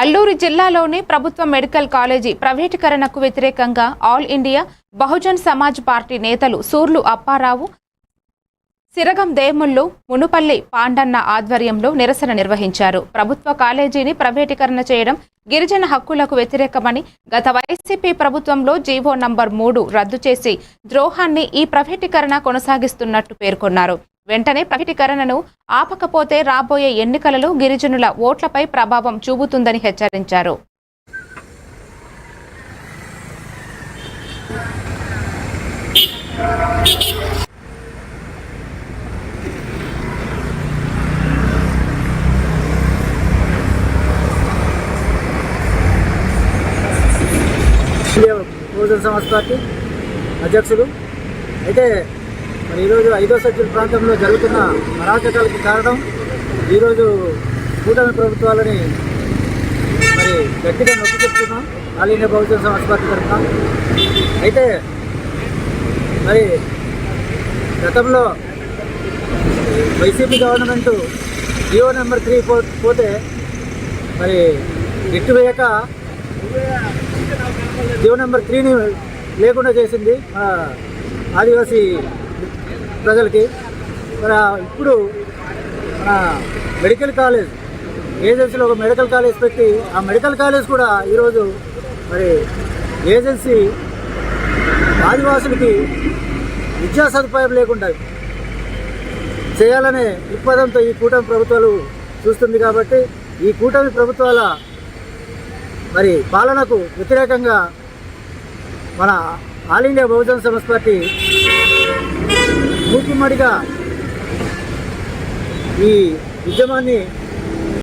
అల్లూరు జిల్లాలోని ప్రభుత్వ medical college ప్రైవేటీకరణకు వ్యతిరేకంగా All India Bahujan Samaj Party నేతలు సూర్లు అప్పారావు సిరగం దేముళ్ళు మునుపల్లి పాండన్న ఆధ్వర్యంలో నిరసన నిర్వహించారు. ప్రభుత్వ కాలేజీని ప్రైవేటీకరణ చేయడం గిరిజన హక్కులకు వ్యతిరేకమని గత వైసీపీ ప్రభుత్వంలో జీవో నంబర్ మూడు రద్దు చేసి ద్రోహాన్ని ఈ ప్రైవేటీకరణ కొనసాగిస్తున్నట్టు పేర్కొన్నారు. వెంటనే ప్రకటీకరణను ఆపకపోతే రాబోయే ఎన్నికలలో గిరిజనుల ఓట్లపై ప్రభావం చూపుతుందని హెచ్చరించారు. బహుజన సమాజ్ పార్టీ అధ్యక్షులు. అయితే మరి ఈరోజు ఐదో సభ్యుల ప్రాంతంలో జరుగుతున్న అరాచకాలకు కారణం ఈరోజు కూటమి ప్రభుత్వాలని మరి గట్టిగా నొక్కి చెప్తున్నాం. All India Bahujana Samaj Party తరఫున. అయితే మరి గతంలో YCP government GO number three పో పోతే మరి గిట్టు వేయక జియో నెంబర్ త్రీని లేకుండా చేసింది ఆదివాసీ ప్రజలకి. మన ఇప్పుడు మన మెడికల్ కాలేజ్ ఏజెన్సీలో ఒక మెడికల్ కాలేజ్ పెట్టి ఆ మెడికల్ కాలేజ్ కూడా ఈరోజు మరి ఏజెన్సీ ఆదివాసులకి విద్యా సదుపాయం లేకుండా చేయాలనే దృక్పథంతో ఈ కూటమి ప్రభుత్వాలు చూస్తుంది కాబట్టి ఈ కూటమి ప్రభుత్వాల మరి పాలనకు వ్యతిరేకంగా మన All India Bahujana Samaj Party మూకుమ్మడిగా ఈ ఉద్యమాన్ని